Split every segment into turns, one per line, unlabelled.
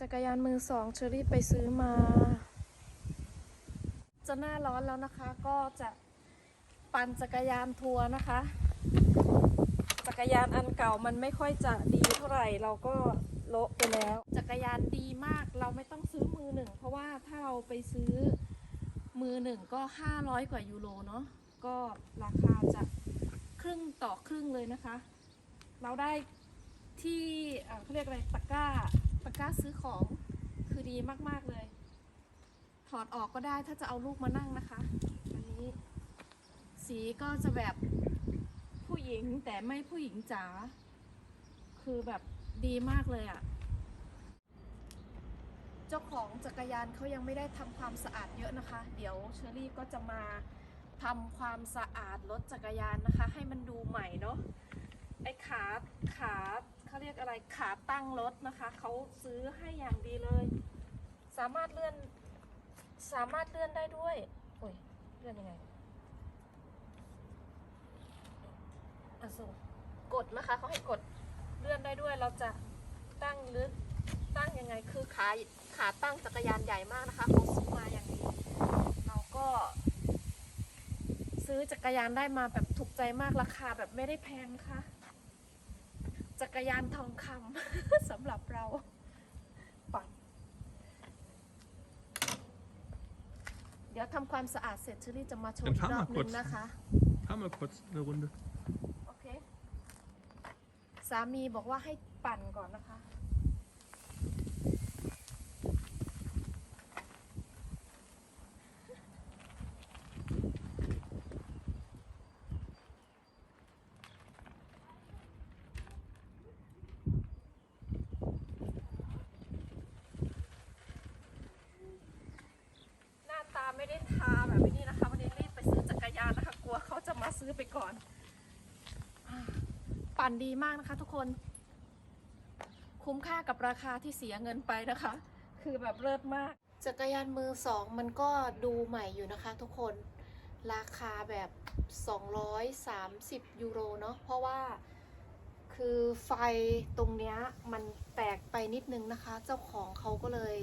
จักรยานมือสองเชอรี่ไปซื้อมา จะหน้าร้อนแล้วนะคะ ก็จะปั่นจักรยานทัวร์นะคะ จักรยานอันเก่ามันไม่ค่อยจะดีเท่าไหร่เราก็โละไปแล้ว จักรยานดีมากเราไม่ต้องซื้อมือหนึ่ง เพราะว่าถ้าเราไปซื้อมือหนึ่งก็ 500 กว่ายูโรเนาะก็ราคาจะครึ่งต่อครึ่งเลยนะคะ เราได้ที่เขาเรียกอะไรตะกร้า กร้าซื้อของคือดีมากๆเลย ถอดออกก็ได้ถ้าจะเอาลูกมานั่งนะคะอันนี้ สีก็จะแบบผู้หญิงแต่ไม่ผู้หญิงจ๋าคือแบบดีมากเลยอะ่ะ เจ้าของจักรยานเขายังไม่ได้ทำความสะอาดเยอะนะคะ เดี๋ยวเชอรี่ก็จะมาทำความสะอาดรถจักรยานนะคะ ให้มันดูใหม่เนาะไอ้ขาขา เขาเรียกอะไรขาตั้งรถนะคะเขาซื้อให้อย่างดีเลย สามารถเลื่อนสามารถเลื่อนได้ด้วยโอ้ยเลื่อนยังไงอะส่งกดนะคะเขาให้กดเลื่อนได้ด้วยเราจะตั้งหรือตั้งยังไงคือขาขาตั้งจักรยานใหญ่มากนะคะเขาซื้อมาอย่างดีเราก็ ซื้อจักรยานได้มาแบบถูกใจมากราคาแบบไม่ได้แพงนะคะ จักรยานทองคำ สำหรับเราปัดเดี๋ยวทำความสะอาดเสร็จเชอรี่จะมาโชว์อีกรอบนึงนะคะ
Fahr mal kurz eine Runde.
โอเค สามีบอกว่าให้ปั่นก่อนนะคะ หน้าตาไม่ได้ทาแบบนี้นะคะ วันนี้รีบไปซื้อจักรยานนะคะ กลัวเขาจะมา ซื้อไปก่อน ปั่นดีมากนะคะทุกคน คุ้มค่ากับราคาที่เสียเงินไปนะคะ คือแบบเลิศมาก จักรยานมือสองมันก็ดูใหม่อยู่นะคะทุกคน ราคาแบบ 230 ยูโรเนาะ เพราะว่าคือไฟตรงเนี้ยมันแตกไปนิดนึงนะคะ เจ้าของเขาก็เลย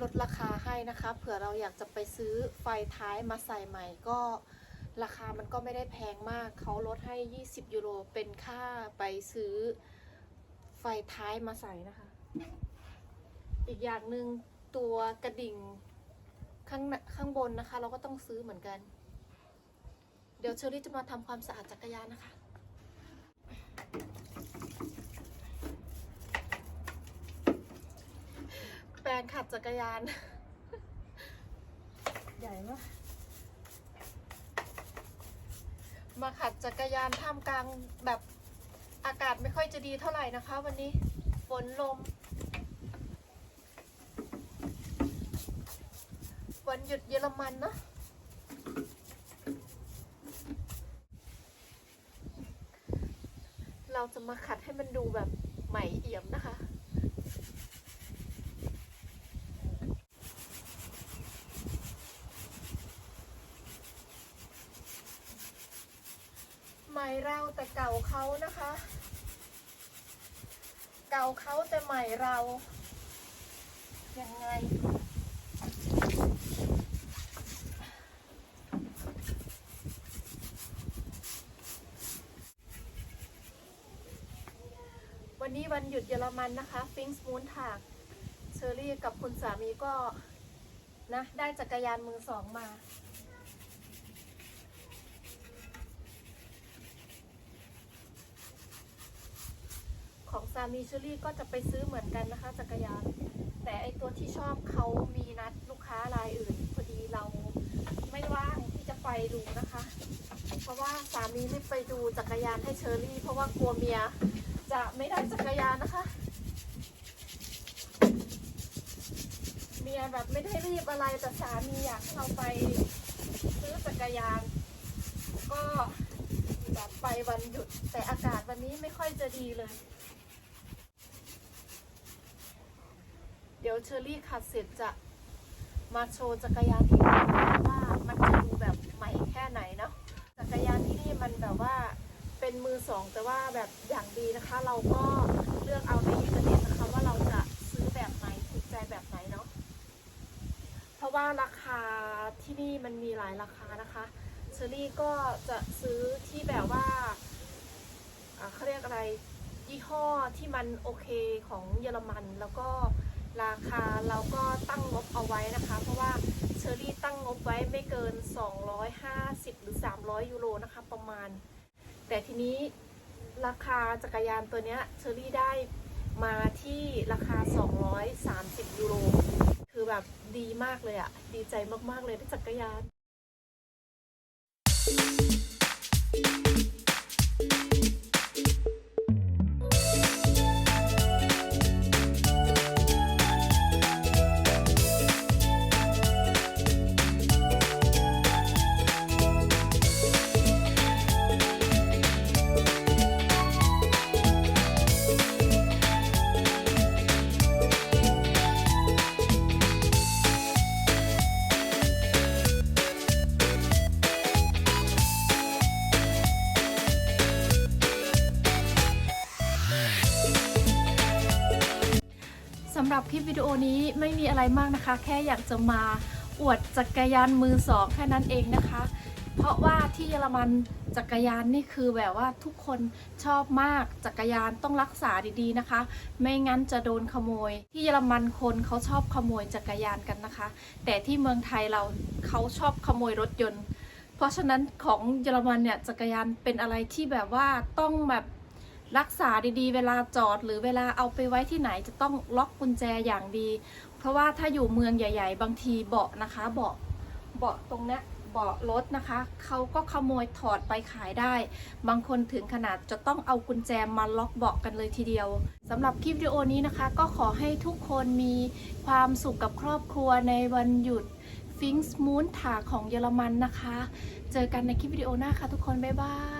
ลดราคาให้นะคะ เผื่อเราอยากจะไปซื้อไฟท้ายมาใส่ใหม่ก็ ราคามันก็ไม่ได้แพงมาก เขาลดให้ 20 ยูโร เป็นค่าไปซื้อไฟท้ายมาใส่นะคะ อีกอย่างหนึ่งตัวกระดิ่งข้างข้างบนนะคะ เราก็ต้องซื้อเหมือนกัน เดี๋ยวเชอรี่จะมาทำความสะอาดจักรยานนะคะแปรงขัดจักรยาน ใหญ่มาก มาขัดจักรยานท่ามกลางแบบอากาศไม่ค่อยจะดีเท่าไหร่นะคะ วันนี้ฝนลม วันหยุดเยอรมันเนอะเราจะมาขัดให้มันดูแบบใหม่เอี่ยมนะคะ ม่เราแต่เก่าเขานะคะ เก่าเขาแต่ใหม่เรา ยังไง วันนี้วันหยุดเยอรมันนะคะ ฟิงส์มูนถากเชอรี่กับคุณสามีก็นะ ได้จักรยานมือสองมา ของสามีเชอรี่ก็จะไปซื้อเหมือนกันนะคะ จักรยาน แต่ไอตัวที่ชอบเขามีนัดลูกค้ารายอื่น พอดีเราไม่ว่างที่จะไปดูนะคะ เพราะว่าสามีไม่ไปดูจักรยานให้เชอรี่ เพราะว่ากลัวเมียจะไม่ได้จักรยานนะคะ เมียแบบไม่ได้รีบอะไรแต่สามีอยากให้เราไปซื้อจักรยาน ก็แบบไปวันหยุดแต่อากาศวันนี้ไม่ค่อยจะดีเลย เดี๋ยวเชอรี่ขัดเสร็จจะมาโชว์จักรยานอีกครั้งว่ามันจะดูแบบใหม่แค่ไหนเนาะจักรยานที่นี่มันแบบว่าเป็นมือสอง แต่ว่าแบบอย่างดีนะคะ เราก็เลือกเอาในอินเทอร์เน็ตนะคะว่าเราจะซื้อแบบไหนตกใจแบบไหนเนาะเพราะว่าราคาที่นี่มันมีหลายราคานะคะเชอรี่ก็จะซื้อที่แบบว่าอ่าเขาเรียกอะไรยี่ห้อที่มันโอเคของเยอรมันแล้วก็ ราคาเราก็ตั้งงบเอาไว้นะคะ เพราะว่าเชอรี่ตั้งงบไว้ไม่เกิน 250 หรือ 300 ยูโรนะคะ ประมาณ แต่ทีนี้ราคาจักรยานตัวเนี้ยเชอรี่ได้มาที่ราคา 230 ยูโร คือแบบดีมากเลยอะดีใจมาก ๆ เลยได้จักรยาน คลิปวิดีโอนี้ไม่มีอะไรมากนะคะ แค่อยากจะมาอวดจักรยานมือสองแค่นั้นเองนะคะ เพราะว่าที่เยอรมันจักรยานนี่คือแบบว่าทุกคนชอบมากจักรยานต้องรักษาดีๆนะคะ ไม่งั้นจะโดนขโมย ที่เยอรมันคนเขาชอบขโมยจักรยานกันนะคะ แต่ที่เมืองไทยเราเขาชอบขโมยรถยนต์ เพราะฉะนั้นของเยอรมันเนี่ยจักรยานเป็นอะไรที่แบบว่าต้องแบบ รักษาดีๆ เวลาจอดหรือเวลาเอาไปไว้ที่ไหนจะต้องล็อกกุญแจอย่างดี เพราะว่าถ้าอยู่เมืองใหญ่ ๆ บางทีเบาะนะคะเบาะเบาะตรงเนี้ยเบาะรถนะคะ เขาก็ขโมยถอดไปขายได้ บางคนถึงขนาดจะต้องเอากุญแจมาล็อกเบาะกันเลยทีเดียวสำหรับคลิปวิดีโอนี้นะคะ ก็ขอให้ทุกคนมีความสุขกับครอบครัวในวันหยุดฟิงส์มูนถาของเยอรมันนะคะ เจอกันในคลิปวิดีโอหน้าค่ะทุกคน บ๊ายบาย